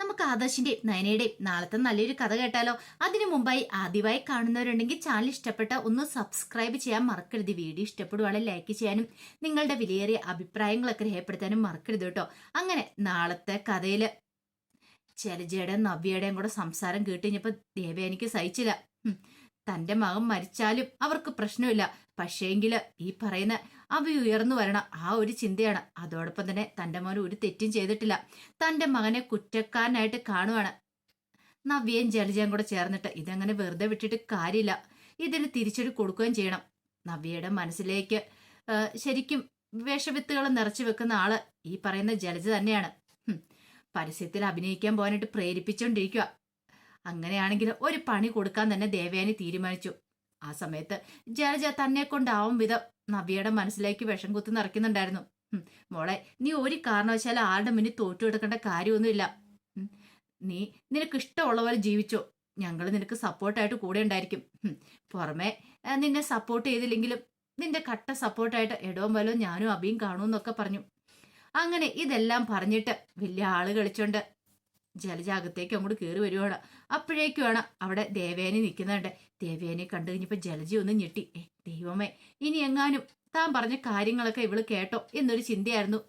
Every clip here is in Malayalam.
നമുക്ക് ആദർശിന്റെയും നയനയുടെയും നാളത്തെ നല്ലൊരു കഥ കേട്ടാലോ? അതിനു മുമ്പായി ആദ്യമായി കാണുന്നവരുണ്ടെങ്കിൽ ചാനൽ ഇഷ്ടപ്പെട്ട ഒന്ന് സബ്സ്ക്രൈബ് ചെയ്യാൻ മറക്കരുത്. വീഡിയോ ഇഷ്ടപ്പെടുവാണെങ്കിൽ ലൈക്ക് ചെയ്യാനും നിങ്ങളുടെ വിലയേറിയ അഭിപ്രായങ്ങളൊക്കെ രേഖപ്പെടുത്താനും മറക്കരുത് കേട്ടോ. അങ്ങനെ നാളത്തെ കഥയിൽ ശൈലജയുടെയും നവ്യയുടെയും കൂടെ സംസാരം കേട്ടുകഴിഞ്ഞപ്പോൾ ദേവയാനിക്ക് സഹിച്ചില്ല. തന്റെ മകൻ മരിച്ചാലും അവർക്ക് പ്രശ്നമില്ല. പക്ഷേങ്കിൽ ഈ പറയുന്ന അവ ഉയർന്നു വരണം. ആ ഒരു ചിന്തയാണ്. അതോടൊപ്പം തന്നെ തന്റെ മോൻ ഒരു തെറ്റും ചെയ്തിട്ടില്ല. തന്റെ മകനെ കുറ്റക്കാരനായിട്ട് കാണുവാണ്. നവ്യയും ജലജയും കൂടെ ചേർന്നിട്ട് ഇതങ്ങനെ വെറുതെ വിട്ടിട്ട് കാര്യമില്ല. ഇതിന് തിരിച്ചടി കൊടുക്കുകയും ചെയ്യണം. നവ്യയുടെ മനസ്സിലേക്ക് ശരിക്കും വിഷവിത്തുകൾ നിറച്ചു വെക്കുന്ന ആൾ ഈ പറയുന്ന ജലജ തന്നെയാണ്. പരസ്യത്തിൽ അഭിനയിക്കാൻ പോകാനായിട്ട് പ്രേരിപ്പിച്ചുകൊണ്ടിരിക്കുക അങ്ങനെയാണെങ്കിൽ ഒരു പണി കൊടുക്കാൻ തന്നെ ദേവയാനി തീരുമാനിച്ചു. ആ സമയത്ത് ജലജ തന്നെ കൊണ്ടാവും വിധം നബിയുടെ മനസ്സിലേക്ക് വിഷം കുത്തി നിറയ്ക്കുന്നുണ്ടായിരുന്നു. മോളെ നീ ഒരു കാരണവശാലും ആരുടെ മുന്നിൽ തോറ്റു കൊടുക്കേണ്ട കാര്യമൊന്നുമില്ല. നീ നിനക്ക് ഇഷ്ടമുള്ള പോലെ ജീവിച്ചോ. ഞങ്ങൾ നിനക്ക് സപ്പോർട്ടായിട്ട് കൂടെ ഉണ്ടായിരിക്കും. പുറമെ നിന്നെ സപ്പോർട്ട് ചെയ്തില്ലെങ്കിലും നിന്റെ കട്ട സപ്പോർട്ടായിട്ട് എടവും വലവും ഞാനും അബിയും കാണുമെന്നൊക്കെ പറഞ്ഞു. അങ്ങനെ ഇതെല്ലാം പറഞ്ഞിട്ട് വലിയ ആൾ കളിച്ചോണ്ട് ജലജ അകത്തേക്ക് അങ്ങോട്ട് കയറി വരുവാണ്. അപ്പോഴേക്കുമാണ് അവിടെ ദേവേനെ നിൽക്കുന്നുണ്ട്. ദേവേനെ കണ്ടു കഴിഞ്ഞപ്പോൾ ജലജി ഒന്ന് ഞെട്ടി. ഏ ദൈവമേ ഇനി എങ്ങാനും താൻ പറഞ്ഞ കാര്യങ്ങളൊക്കെ ഇവൾ കേട്ടോ? എന്നൊരു ചിന്തയായിരുന്നു.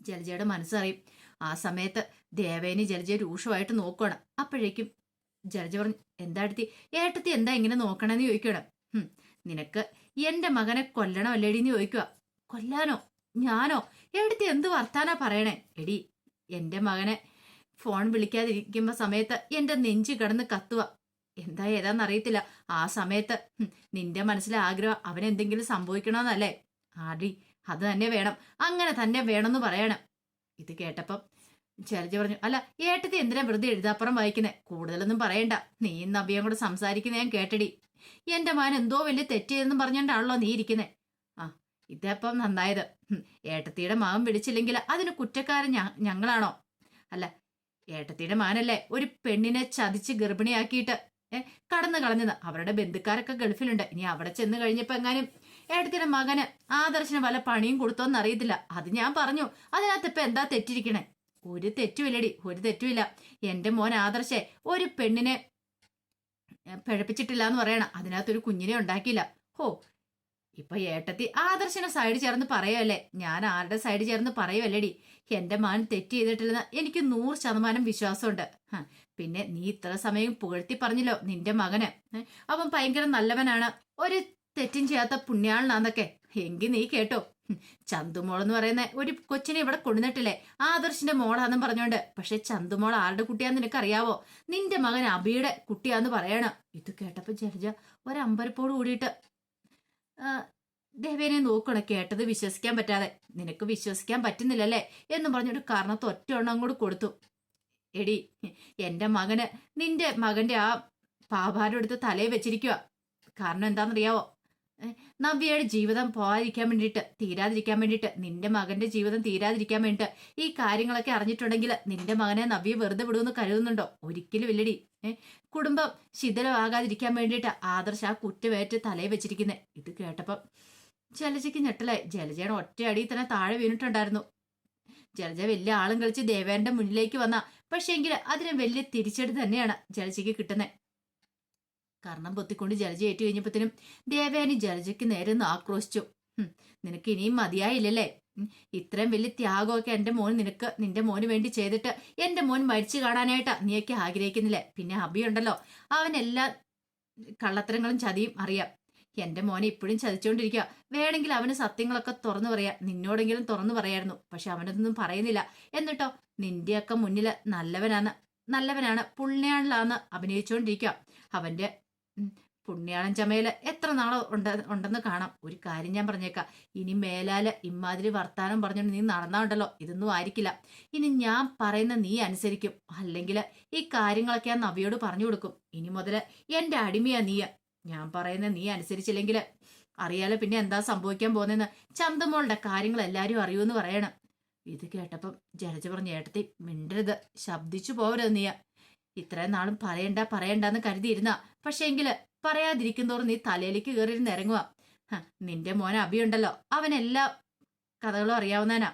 ജലജയുടെ മനസ്സറിയും. ആ സമയത്ത് ദേവേനി ജലജയെ രൂക്ഷമായിട്ട് നോക്കണം അപ്പോഴേക്കും ജലജ പറഞ്ഞു എന്താ അടുത്തി ഏട്ടത്തി എന്താ ഇങ്ങനെ നോക്കണമെന്ന് ചോദിക്കണം "ഹും, നിനക്ക് എന്റെ മകനെ കൊല്ലണോ അല്ലേടിന്ന് ചോദിക്കുക കൊല്ലാനോ? ഞാനോ? എടുത്ത് എന്ത് വർത്താനാ പറയണേ? എടി എന്റെ മകനെ ഫോൺ വിളിക്കാതിരിക്കുമ്പോ സമയത്ത് എന്റെ നെഞ്ച് കിടന്ന് കത്തുക. എന്താ ഏതാന്നറിയത്തില്ല. ആ സമയത്ത് നിന്റെ മനസ്സിലെ ആഗ്രഹം അവനെന്തെങ്കിലും സംഭവിക്കണമെന്നല്ലേ ആടി അത് തന്നെ വേണം. അങ്ങനെ തന്നെ വേണമെന്ന് പറയണം. ഇത് കേട്ടപ്പം ചെറിയ പറഞ്ഞു അല്ല ഏട്ടത്തി എന്തിനാ വെറുതെ എഴുതാപ്പുറം വായിക്കുന്നേ? കൂടുതലൊന്നും പറയണ്ട. നീ നബിയും കൂടെ സംസാരിക്കുന്ന ഞാൻ കേട്ടടി. എന്റെ മാൻ എന്തോ വലിയ തെറ്റ് ചെയ്തെന്നും പറഞ്ഞോണ്ടാണല്ലോ നീ ഇരിക്കുന്നേ. ആ ഇതപ്പം നന്നായത്. ഏട്ടത്തിയുടെ മാവൻ വിളിച്ചില്ലെങ്കിൽ അതിന് കുറ്റക്കാരൻ ഞങ്ങളാണോ? അല്ല ഏട്ടത്തിയുടെ മാനല്ലേ? ഒരു പെണ്ണിനെ ചതിച്ച് ഗർഭിണിയാക്കിയിട്ട് കടന്നു കളഞ്ഞത്. അവരുടെ ബന്ധുക്കാരൊക്കെ ഗൾഫിലുണ്ട്. ഇനി അവിടെ ചെന്ന് കഴിഞ്ഞപ്പോ എങ്ങാനും ഏട്ടത്തിയുടെ മകന് ആദർശന് വല്ല പണിയും കൊടുത്തോന്ന് അറിയത്തില്ല. അത് ഞാൻ പറഞ്ഞു. അതിനകത്ത് ഇപ്പൊ എന്താ തെറ്റിരിക്കണേ? ഒരു തെറ്റുമില്ലടി. ഒരു തെറ്റുമില്ല. എന്റെ മോൻ ആദർശേ ഒരു പെണ്ണിനെ പിഴപ്പിച്ചിട്ടില്ല എന്ന് പറയണം. അതിനകത്തൊരു കുഞ്ഞിനെ ഉണ്ടാക്കിയില്ല. ഹോ ഇപ്പൊ ഏട്ടത്തി ആദർശന സൈഡ് ചേർന്ന് പറയുമല്ലേ ഞാൻ ആരുടെ സൈഡ് ചേർന്ന് പറയുമല്ലേടി എന്റെ മാൻ തെറ്റ് ചെയ്തിട്ടില്ലെന്ന് എനിക്ക് നൂറ് ശതമാനം വിശ്വാസമുണ്ട്. പിന്നെ നീ ഇത്ര സമയം പുകഴ്ത്തി പറഞ്ഞല്ലോ നിന്റെ മകന്. അവൻ ഭയങ്കര നല്ലവനാണ്. ഒരു തെറ്റും ചെയ്യാത്ത പുണ്യാളനാന്നൊക്കെ. എങ്കി നീ കേട്ടോ. ചന്തുമോൾ എന്ന് പറയുന്ന ഒരു കൊച്ചിനെ ഇവിടെ കൊണ്ടുവന്നിട്ടില്ലേ? ആദർശിന്റെ മോളാന്നും പറഞ്ഞോണ്ട്. പക്ഷെ ചന്തുമോൾ ആരുടെ കുട്ടിയാന്ന് നിനക്കറിയാവോ? നിന്റെ മകൻ അബിയുടെ കുട്ടിയാന്ന് പറയണ. ഇത് കേട്ടപ്പോ ജലജ ഒരമ്പരപ്പോട് കൂടിയിട്ട് ദേവേനെ നോക്കണ കേട്ടത് വിശ്വസിക്കാൻ പറ്റാതെ. നിനക്ക് വിശ്വസിക്കാൻ പറ്റുന്നില്ലല്ലേ? എന്ന് പറഞ്ഞൊരു കാരണത്ത് ഒറ്റ എണ്ണം അങ്ങോട്ട് കൊടുത്തു. എടി എന്റെ മകന് നിന്റെ മകന്റെ ആ പാഭാരം എടുത്ത് തലയിൽ വെച്ചിരിക്കുക കാരണം എന്താണെന്നറിയാവോ? നവ്യയുടെ ജീവിതം പോകാതിരിക്കാൻ വേണ്ടിയിട്ട് തീരാതിരിക്കാൻ വേണ്ടിയിട്ട് നിന്റെ മകന്റെ ജീവിതം തീരാതിരിക്കാൻ വേണ്ടിയിട്ട് ഈ കാര്യങ്ങളൊക്കെ അറിഞ്ഞിട്ടുണ്ടെങ്കിൽ നിന്റെ മകനെ നവ്യ വെറുതെ വിടുമെന്ന് കരുതുന്നുണ്ടോ? ഒരിക്കലും ഇല്ലടി. കുടുംബം ശിഥിലമാകാതിരിക്കാൻ വേണ്ടിയിട്ട് ആദർശ ആ കുറ്റമേറ്റ് തലയിൽ വെച്ചിരിക്കുന്നത് ഇത് കേട്ടപ്പം ജലജയ്ക്ക് ഞെട്ടലായി. ജലജയുടെ ഒറ്റ അടിയിൽ തന്നെ താഴെ വീണിട്ടുണ്ടായിരുന്നു. ജലജ വലിയ ആളും കളിച്ച് ദേവേന്റെ മുന്നിലേക്ക് വന്ന. പക്ഷേങ്കിൽ അതിന് വലിയ തിരിച്ചടി തന്നെയാണ് ജലജയ്ക്ക് കിട്ടുന്നത് കർണം പൊത്തിക്കൊണ്ട് ജലജ ഏറ്റു കഴിഞ്ഞപ്പോഴത്തേനും ദേവയാനി ജലജയ്ക്ക് നേരെ ഒന്ന് ആക്രോശിച്ചു. "ഹും, നിനക്ക് ഇനിയും മതിയായില്ലല്ലേ? ഇത്രയും വലിയ ത്യാഗമൊക്കെ എന്റെ മോൻ നിനക്ക് നിന്റെ മോന് വേണ്ടി ചെയ്തിട്ട് എന്റെ മോൻ മരിച്ചു കാണാനായിട്ടാ നീയൊക്കെ ആഗ്രഹിക്കുന്നില്ലേ? പിന്നെ അബിയുണ്ടല്ലോ അവൻ എല്ലാ കള്ളത്തരങ്ങളും ചതിയും അറിയാം. എന്റെ മോനെ ഇപ്പോഴും ചതിച്ചുകൊണ്ടിരിക്കുക വേണമെങ്കിൽ അവന് സത്യങ്ങളൊക്കെ തുറന്നു പറയാം. നിന്നോടെങ്കിലും തുറന്നു പറയായിരുന്നു. പക്ഷെ അവനൊന്നും പറയുന്നില്ല. എന്നിട്ടോ നിന്റെയൊക്കെ മുന്നിൽ നല്ലവനാണ് നല്ലവനാണ് പുണ്യാളിലാന്ന് അഭിനയിച്ചുകൊണ്ടിരിക്കുക അവന്റെ ഉം, പുണ്യാളൻ ചമയിൽ എത്ര നാളെ ഉണ്ട് ഉണ്ടെന്ന് കാണാം. ഒരു കാര്യം ഞാൻ പറഞ്ഞേക്കാം. ഇനി മേലാൽ ഇമ്മാതിരി വർത്താനം പറഞ്ഞുകൊണ്ട് നീ നടന്നാണ്ടല്ലോ. ഇതൊന്നും ആയിരിക്കില്ല. ഇനി ഞാൻ പറയുന്ന നീ അനുസരിക്കും. അല്ലെങ്കിൽ ഈ കാര്യങ്ങളൊക്കെ ഞാൻ നവിയോട് പറഞ്ഞു കൊടുക്കും. ഇനി മുതൽ എന്റെ അടിമയാ നീ ഞാൻ പറയുന്ന നീ അനുസരിച്ചില്ലെങ്കിൽ അറിയാലോ പിന്നെ എന്താ സംഭവിക്കാൻ പോകുന്നതെന്ന് ചന്തമോളുടെ കാര്യങ്ങൾ എല്ലാവരും അറിയുമെന്ന് പറയണം. ഇത് കേട്ടപ്പം ജലജ പറഞ്ഞ ഏട്ടത്തി മിണ്ടരുത്. ശബ്ദിച്ചു പോവരുത് നീ ഇത്രയും നാളും പറയണ്ട പറയണ്ടെന്ന് കരുതിയിരുന്ന. പക്ഷേ എങ്കിൽ പറയാതിരിക്കുന്നതോറും നീ തലയിലേക്ക് കയറിയിരുന്ന് ഇറങ്ങുക നിന്റെ മോൻ അഭിയുണ്ടല്ലോ അവനെല്ലാ കഥകളും അറിയാവുന്നവനാ.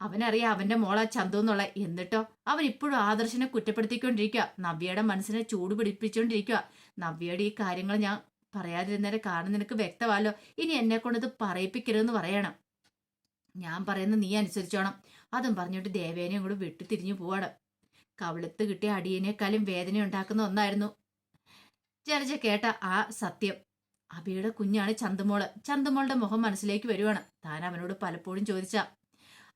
അവനറിയാം അവന്റെ മോളാ ചന്തു എന്നുള്ള. എന്നിട്ടോ? അവൻ ഇപ്പോഴും ആദർശനെ കുറ്റപ്പെടുത്തിക്കൊണ്ടിരിക്കുക നവ്യയുടെ മനസ്സിനെ ചൂട് പിടിപ്പിച്ചുകൊണ്ടിരിക്കുക നവ്യയുടെ ഈ കാര്യങ്ങൾ ഞാൻ പറയാതിരുന്നേരെ കാരണം നിനക്ക് വ്യക്തമല്ലോ. ഇനി എന്നെ കൊണ്ടത് പറയിപ്പിക്കരുതെന്ന് പറയണം. ഞാൻ പറയുന്ന നീ അനുസരിച്ചോണം. അതും പറഞ്ഞിട്ട് ദേവേനയും കൂടെ വെട്ടി തിരിഞ്ഞു പോവാണ്. കവിളത്ത് കിട്ടിയ അടിയനേക്കാളും വേദന ഉണ്ടാക്കുന്ന ഒന്നായിരുന്നു. ജലജ കേട്ട ആ സത്യം. അബിയുടെ കുഞ്ഞാണ് ചന്തുമോൾ. ചന്തുമോളുടെ മുഖം മനസ്സിലേക്ക് വരുവാണ്. താൻ അവനോട് പലപ്പോഴും ചോദിച്ച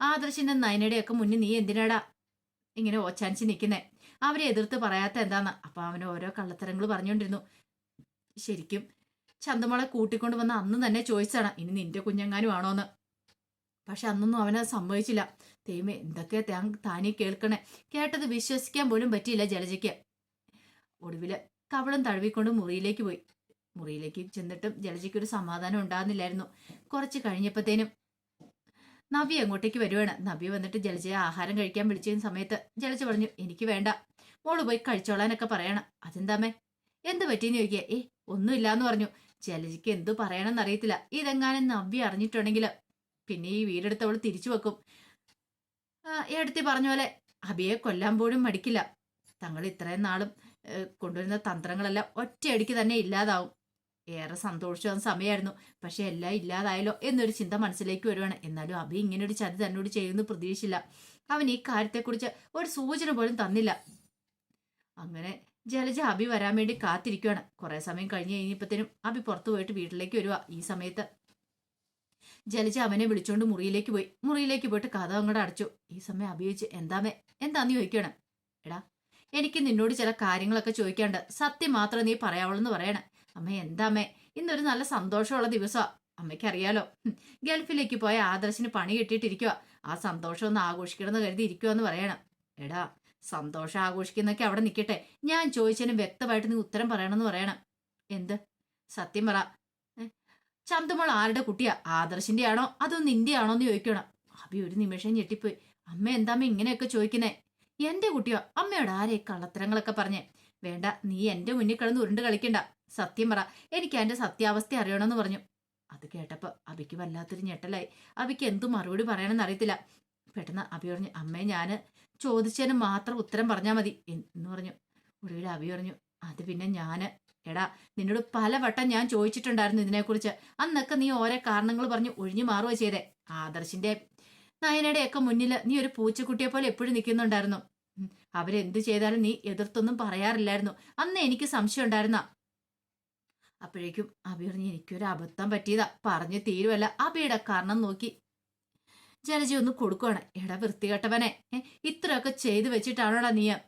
ആദർശിന്റെ നയനയുടെയൊക്കെ മുന്നിൽ നീ എന്തിനാടാ ഇങ്ങനെ ഓച്ചാനിച്ച് നിൽക്കുന്നേ അവരെ എതിർത്ത് പറയാത്ത എന്താന്ന്? അപ്പൊ അവന് ഓരോ കള്ളത്തരങ്ങൾ പറഞ്ഞുകൊണ്ടിരുന്നു. ശരിക്കും ചന്തമോളെ കൂട്ടിക്കൊണ്ടു വന്ന അന്ന് തന്നെ ചോദിച്ചാണ് ഇനി നിന്റെ കുഞ്ഞെങ്ങാനും ആണോന്ന്? പക്ഷെ അന്നൊന്നും അവനത് സമ്മതിച്ചില്ല. തേമേ എന്തൊക്കെ താൻ താനീ കേൾക്കണേ? കേട്ടത് വിശ്വസിക്കാൻ പോലും പറ്റിയില്ല ജലജയ്ക്ക്. ഒടുവിൽ കവളം തഴുവിക്കൊണ്ട് മുറിയിലേക്ക് പോയി. മുറിയിലേക്ക് ചെന്നിട്ടും ജലജയ്ക്ക് ഒരു സമാധാനം ഉണ്ടാകുന്നില്ലായിരുന്നു. കുറച്ച് കഴിഞ്ഞപ്പോഴത്തേനും നവി അങ്ങോട്ടേക്ക് വരുവാണ്. നവി വന്നിട്ട് ജലജയെ ആഹാരം കഴിക്കാൻ വിളിച്ചതിന് സമയത്ത് ജലജ പറഞ്ഞു എനിക്ക് വേണ്ട. മോൾ പോയി കഴിച്ചോളാനൊക്കെ പറയണം. അതെന്താമേ എന്ത് പറ്റിയെന്ന് ചോദിക്കുക? ഏ ഒന്നുമില്ലാന്ന് പറഞ്ഞു. ജലജയ്ക്ക് എന്തു പറയണമെന്ന് അറിയത്തില്ല. ഇതെങ്ങാനും നവ്യ അറിഞ്ഞിട്ടുണ്ടെങ്കിൽ പിന്നെ ഈ വീടെടുത്ത് അവൾ തിരിച്ചു വെക്കും. ആ, എടുത്തി പറഞ്ഞ പോലെ അബിയെ കൊല്ലാൻ പോലും മടിക്കില്ല. തങ്ങൾ ഇത്രയും നാളും കൊണ്ടുവരുന്ന തന്ത്രങ്ങളെല്ലാം ഒറ്റയടിക്ക് തന്നെ ഇല്ലാതാവും. ഏറെ സന്തോഷിച്ചു വന്ന സമയമായിരുന്നു പക്ഷെ എല്ലാം ഇല്ലാതായല്ലോ എന്നൊരു ചിന്ത മനസ്സിലേക്ക് വരുവാണ്. എന്നാലും അബി ഇങ്ങനെ ഒരു ചതി തന്നോട് ചെയ്യുമെന്ന് പ്രതീക്ഷിച്ചില്ല. അവൻ ഈ കാര്യത്തെക്കുറിച്ച് ഒരു സൂചന പോലും തന്നില്ല. അങ്ങനെ ജലജ അബി വരാൻ വേണ്ടി കാത്തിരിക്കുകയാണ് കുറേ സമയം കഴിഞ്ഞ് കഴിഞ്ഞപ്പോഴത്തേനും അബി പുറത്തു പോയിട്ട് വീട്ടിലേക്ക് വരുവാ. ഈ സമയത്ത് ജലജ അവനെ വിളിച്ചോണ്ട് മുറിയിലേക്ക് പോയി. മുറിയിലേക്ക് പോയിട്ട് കഥ അങ്ങോട്ട് അടച്ചു. ഈ സമയം അഭിയോഗിച്ച് എന്താമേ എന്താന്ന് ചോദിക്കണം? എടാ എനിക്ക് നിന്നോട് ചില കാര്യങ്ങളൊക്കെ ചോദിക്കാണ്ട് സത്യം മാത്രം നീ പറയാവുള്ളൂ എന്ന് പറയണേ. അമ്മ എന്താമേ ഇന്നൊരു നല്ല സന്തോഷമുള്ള ദിവസമാ. അമ്മയ്ക്കറിയാലോ. ഗൾഫിലേക്ക് പോയ ആദർശിന് പണി കിട്ടിയിട്ടിരിക്കുക ആ സന്തോഷം ഒന്ന് ആഘോഷിക്കണമെന്ന് കരുതി ഇരിക്കുമെന്ന് പറയണം. എടാ സന്തോഷം ആഘോഷിക്കുന്നൊക്കെ അവിടെ നിൽക്കട്ടെ. ഞാൻ ചോദിച്ചതിന് വ്യക്തമായിട്ട് നീ ഉത്തരം പറയണമെന്ന് പറയണം. എന്ത്? സത്യം പറ. ഏ? ചന്തുമോൾ ആരുടെ കുട്ടിയാ? ആദർശിന്റെ ആണോ അതോ നിന്റെ ആണോ എന്ന് ചോദിക്കണം. അഭി ഒരു നിമിഷം ഞെട്ടിപ്പോയി. അമ്മ എന്താമ്മ ഇങ്ങനെയൊക്കെ ചോദിക്കുന്നേ? എന്റെ കുട്ടിയോ? അമ്മയോട് ആരെ കള്ളത്തരങ്ങളൊക്കെ പറഞ്ഞേ? വേണ്ട നീ എന്റെ മുന്നിൽ കിടന്ന് ഉരുണ്ട് കളിക്കണ്ട. സത്യം പറ എനിക്ക് അതിന്റെ സത്യാവസ്ഥ അറിയണമെന്ന് പറഞ്ഞു. അത് കേട്ടപ്പോ അബിക്ക് വല്ലാത്തൊരു ഞെട്ടലായി. അബിക്ക് എന്തു മറുപടി പറയണമെന്ന് അറിയത്തില്ല. പെട്ടെന്ന് അബി പറഞ്ഞു അമ്മേ ഞാൻ ചോദിച്ചതിന് മാത്രം ഉത്തരം പറഞ്ഞാൽ മതി എന്ന് പറഞ്ഞു. ഒടുവിൽ അബി പറഞ്ഞു അത് പിന്നെ ഞാൻ എടാ നിന്നോട് പലവട്ടം ഞാൻ ചോദിച്ചിട്ടുണ്ടായിരുന്നു ഇതിനെക്കുറിച്ച്. അന്നൊക്കെ നീ ഓരോ കാരണങ്ങൾ പറഞ്ഞ് ഒഴിഞ്ഞു മാറുക ചെയ്തേ. ആദർശിന്റെ നയനയുടെ ഒക്കെ മുന്നിൽ നീ ഒരു പൂച്ചക്കുട്ടിയെ പോലെ എപ്പോഴും നിൽക്കുന്നുണ്ടായിരുന്നു. അവരെന്ത് ചെയ്താലും നീ എതിർത്തൊന്നും പറയാറില്ലായിരുന്നു. അന്ന് എനിക്ക് സംശയം ഉണ്ടായിരുന്ന അപ്പോഴേക്കും അബി പറഞ്ഞു എനിക്കൊരു അബദ്ധം പറ്റിയതാ. പറഞ്ഞു തീരുവല്ല. അബിയുടെ കാരണം നോക്കി ജലജി ഒന്ന് കൊടുക്കുവാണ്. എടാ വൃത്തികെട്ടവനെ. ഇത്രയൊക്കെ ചെയ്തു വെച്ചിട്ടാണോടാ നീ ഉം,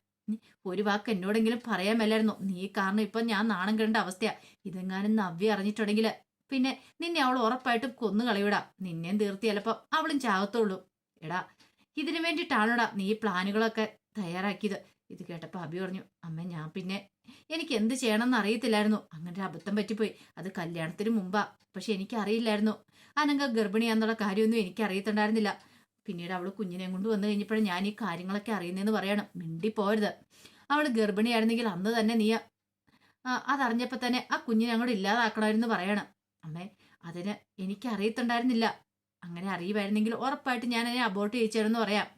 ഒരു വാക്ക് എന്നോടെങ്കിലും പറയാൻ മേലായിരുന്നു. നീ കാരണം ഇപ്പൊ ഞാൻ നാണം കണ്ട അവസ്ഥയാ. ഇതെങ്ങാനും നവ്യ അറിഞ്ഞിട്ടുണ്ടെങ്കിൽ പിന്നെ നിന്നെ അവൾ ഉറപ്പായിട്ടും കൊന്നു കളയൂടാ. നിന്നെയും തീർത്തി ചിലപ്പോ അവളും ചാകത്തുള്ളൂ. എടാ ഇതിനു വേണ്ടിയിട്ടാണോടാ നീ പ്ലാനുകളൊക്കെ തയ്യാറാക്കിയത്? ഇത് കേട്ടപ്പോ അബി പറഞ്ഞു അമ്മ ഞാൻ പിന്നെ എനിക്ക് എന്ത് ചെയ്യണമെന്ന് അറിയത്തില്ലായിരുന്നു. അങ്ങനെ ഒരു അബദ്ധം പറ്റിപ്പോയി. അത് കല്യാണത്തിന് മുമ്പാ. പക്ഷെ എനിക്ക് അറിയില്ലായിരുന്നു അനങ്ക ഗർഭിണിയാന്നുള്ള കാര്യമൊന്നും എനിക്ക് അറിയത്തുണ്ടായിരുന്നില്ല പിന്നീട് അവൾ കുഞ്ഞിനെ കൊണ്ട് വന്നു കഴിഞ്ഞപ്പോഴും ഞാൻ ഈ കാര്യങ്ങളൊക്കെ അറിയുന്നതെന്ന് പറയണം. മിണ്ടി പോരുത്. അവൾ ഗർഭിണിയായിരുന്നെങ്കിൽ അന്ന് തന്നെ നീ ആ, അതറിഞ്ഞപ്പോ തന്നെ ആ കുഞ്ഞിനെ അങ്ങോട്ട് ഇല്ലാതാക്കണമായിരുന്നു പറയണം. അമ്മേ അതിന് എനിക്ക് അറിയത്തുണ്ടായിരുന്നില്ല. അങ്ങനെ അറിയുമായിരുന്നെങ്കിൽ ഉറപ്പായിട്ട് ഞാൻ അതിനെ അബോർട്ട് ചെയ്യിച്ചായിരുന്നു പറയാം.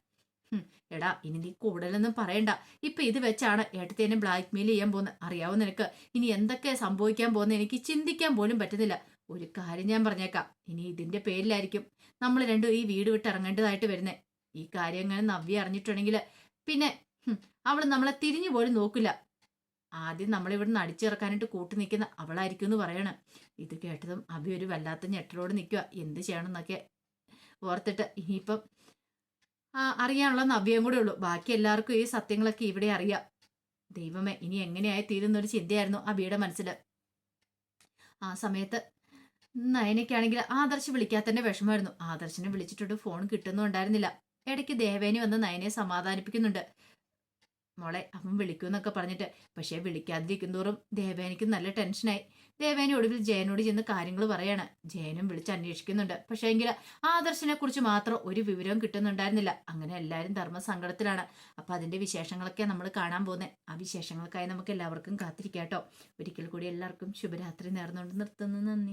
എടാ ഇനി നീ കൂടുതലൊന്നും പറയണ്ട. ഇപ്പൊ ഇത് വെച്ചാണ് ഏട്ടത്തേനെ ബ്ലാക്ക് മെയിൽ ചെയ്യാൻ പോകുന്നത് അറിയാവോ നിനക്ക്? ഇനി എന്തൊക്കെ സംഭവിക്കാൻ പോകുന്നത് എനിക്ക് ചിന്തിക്കാൻ പോലും പറ്റുന്നില്ല. ഒരു കാര്യം ഞാൻ പറഞ്ഞേക്കാം. ഇനി ഇതിന്റെ പേരിലായിരിക്കും നമ്മൾ രണ്ടും ഈ വീട് വിട്ട് ഇറങ്ങേണ്ടതായിട്ട് വരുന്നേ. ഈ കാര്യം എങ്ങനെ നവ്യ അറിഞ്ഞിട്ടുണ്ടെങ്കിൽ പിന്നെ അവൾ നമ്മളെ തിരിഞ്ഞു പോലും നോക്കില്ല. ആദ്യം നമ്മളിവിടുന്ന് അടിച്ചിറക്കാനായിട്ട് കൂട്ടി നിൽക്കുന്ന അവളായിരിക്കും എന്ന് പറയണം. ഇത് കേട്ടതും അഭി ഒരു വല്ലാത്ത ഞെട്ടലോട് നിൽക്കുക എന്ത് ചെയ്യണം എന്നൊക്കെ ഓർത്തിട്ട് ഇനിയിപ്പം അറിയാനുള്ള നവ്യം കൂടെ ഉള്ളൂ. ബാക്കി എല്ലാവർക്കും ഈ സത്യങ്ങളൊക്കെ ഇവിടെ അറിയാം. ദൈവമേ ഇനി എങ്ങനെയായി തീരുന്നൊരു ചിന്തയായിരുന്നു അബിയുടെ മനസ്സിൽ ആ സമയത്ത് നയനയ്ക്കാണെങ്കിൽ ആദർശ് വിളിക്കാത്തന്നെ വിഷമമായിരുന്നു. ആദർശിനെ വിളിച്ചിട്ടുണ്ട് ഫോൺ കിട്ടുന്നുണ്ടായിരുന്നില്ല ഇടയ്ക്ക് ദേവേനി വന്ന് നയനെ സമാധാനിപ്പിക്കുന്നുണ്ട്. മോളെ അവൻ വിളിക്കൂന്നൊക്കെ പറഞ്ഞിട്ട് പക്ഷേ വിളിക്കാതിരിക്കുന്തോറും ദേവേനിക്ക് നല്ല ടെൻഷനായി. ദേവേനി ഒടുവിൽ ജയനോട് ചെന്ന് കാര്യങ്ങൾ പറയാണ്. ജയനും വിളിച്ച് അന്വേഷിക്കുന്നുണ്ട്. പക്ഷേ എങ്കിൽ ആദർശിനെ കുറിച്ച് മാത്രം ഒരു വിവരവും കിട്ടുന്നുണ്ടായിരുന്നില്ല. അങ്ങനെ എല്ലാവരും ധർമ്മസങ്കടത്തിലാണ്. അപ്പൊ അതിന്റെ വിശേഷങ്ങളൊക്കെ നമ്മൾ കാണാൻ പോകുന്നത് ആ വിശേഷങ്ങൾക്കായി നമുക്ക് എല്ലാവർക്കും കാത്തിരിക്കാട്ടോ. ഒരിക്കൽ കൂടി എല്ലാവർക്കും ശുഭരാത്രി നേർന്നുകൊണ്ട് നിർത്തുന്നു. നന്ദി.